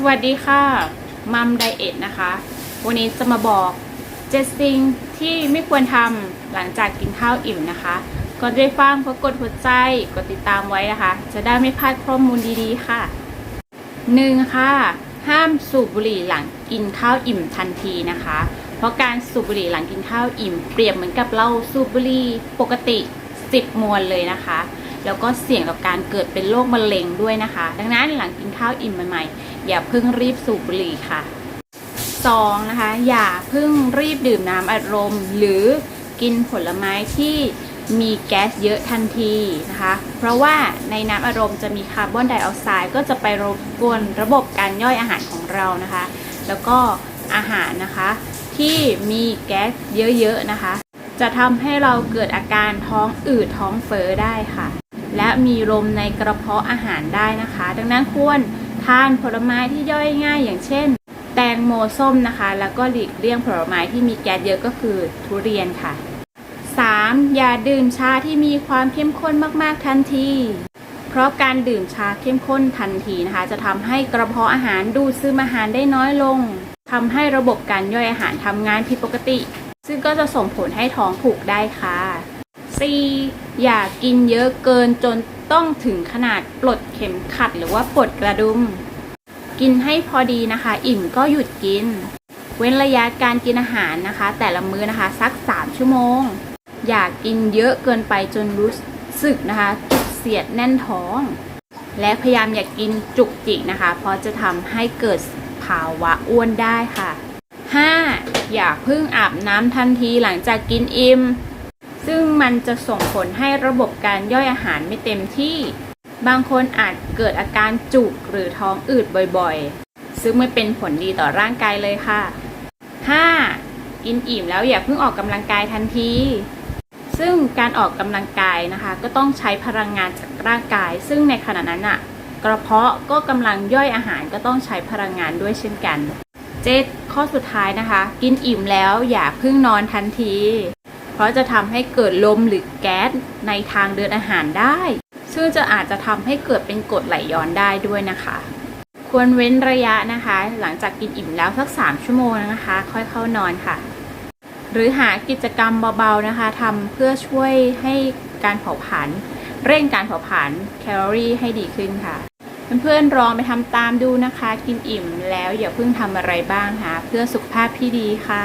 สวัสดีค่ะมัมไดเอทนะคะ วันนี้จะมาบอกเจ็ดสิ่งที่ไม่ควรทำหลังจากกินข้าวอิ่มนะคะก่อนด้ฟังกดหัวใจกดติดตามไว้นะคะ จะได้ไม่พลาดข้อมูลดีๆค่ะหนึ่งค่ะ ห้ามสูบบุหรี่หลังกินข้าวอิ่มทันทีนะคะ เพราะการสูบบุหรี่หลังกินข้าวอิ่ม เปรียบเหมือนกับเราสูบบุหรี่ปกติ 10 มวนเลยนะคะ แล้วก็เสี่ยงต่อการเกิดเป็นโรคมะเร็งด้วยนะคะ ดังนั้นหลังกินข้าวอิ่มใหม่ๆอย่าเพิ่งรีบสูบบุหรี่ค่ะ 2. นะคะ อย่าเพิ่งรีบดื่มน้ำอัดลมหรือกินผลไม้ที่มีแก๊สเยอะทันทีนะคะ เพราะว่าในน้ำอารมณ์จะมีคาร์บอนไดออกไซด์ก็จะไปรบกวนระบบการย่อยอาหารของเรานะคะ แล้วก็อาหารนะคะที่มีแก๊สเยอะๆนะคะ จะทำให้เราเกิดอาการท้องอืดท้องเฟ้อได้ค่ะ และมีลมในกระเพาะอาหารได้นะคะ ดังนั้นควรทานผลไม้ที่ย่อยง่ายอย่างเช่น แตงโมส้มนะคะ แล้วก็หลีกเลี่ยงผลไม้ที่มีแก๊สเยอะก็คือทุเรียนค่ะ 3. อย่าดื่มชาที่มีความเข้มข้นมากๆทันที เพราะการดื่มชาเข้มข้นทันทีนะคะ จะทำให้กระเพาะอาหารดูดซึมอาหารได้น้อยลงทำให้ระบบการย่อยอาหารทำงานผิดปกติ ซึ่งก็จะส่งผลให้ท้องผูกได้ค่ะ 4. อย่ากินเยอะเกินจนต้องถึงขนาดปลดเข็มขัดหรือว่าปลดกระดุม กินให้พอดีนะคะ อิ่มก็หยุดกิน เว้นระยะการกินอาหารนะคะ แต่ละมื้อนะคะ สัก 3 ชั่วโมง อย่ากินเยอะเกินไปจนรู้สึกนะคะจุกเสียดแน่นท้อง และพยายามอย่ากกินจุกจิกนะคะ เพราะจะทำให้เกิดภาวะอ้วนได้ค่ะ 5. อย่าเพิ่งอาบน้ำทันทีหลังจากกินอิ่ม ซึ่งมันจะส่งผลให้ระบบการย่อยอาหารไม่เต็มที่ บางคนอาจเกิดอาการจุกหรือท้องอืดบ่อยๆ ซึ่งไม่เป็นผลดีต่อร่างกายเลยค่ะ 5. กินอิ่มแล้วอย่าเพิ่งออกกำลังกายทันที ซึ่งการออกกำลังกายนะคะ ก็ต้องใช้พลังงานจากร่างกาย ซึ่งในขณะนั้นอะกระเพาะก็กำลังย่อยอาหารก็ต้องใช้พลังงานด้วยเช่นกัน เจ็ดข้อสุดท้ายนะคะ กินอิ่มแล้วอย่าเพิ่งนอนทันที เพราะจะทำให้เกิดลมหรือแก๊สในทางเดินอาหารได้ ซึ่งจะอาจจะทำให้เกิดเป็นกรดไหลย้อนได้ด้วยนะคะ ควรเว้นระยะนะคะ หลังจากกินอิ่มแล้วสัก 3 ชั่วโมงนะคะ ค่อยเข้านอนค่ะ หรือหากิจกรรมเบาๆนะคะทำเพื่อช่วยให้การเผาผลาญเร่งการเผาผลาญแคลอรี่ให้ดีขึ้นค่ะ เพื่อนๆลองไปทำตามดูนะคะ กินอิ่มแล้วอย่าเพิ่งทำอะไรบ้างค่ะเพื่อสุขภาพที่ดีค่ะ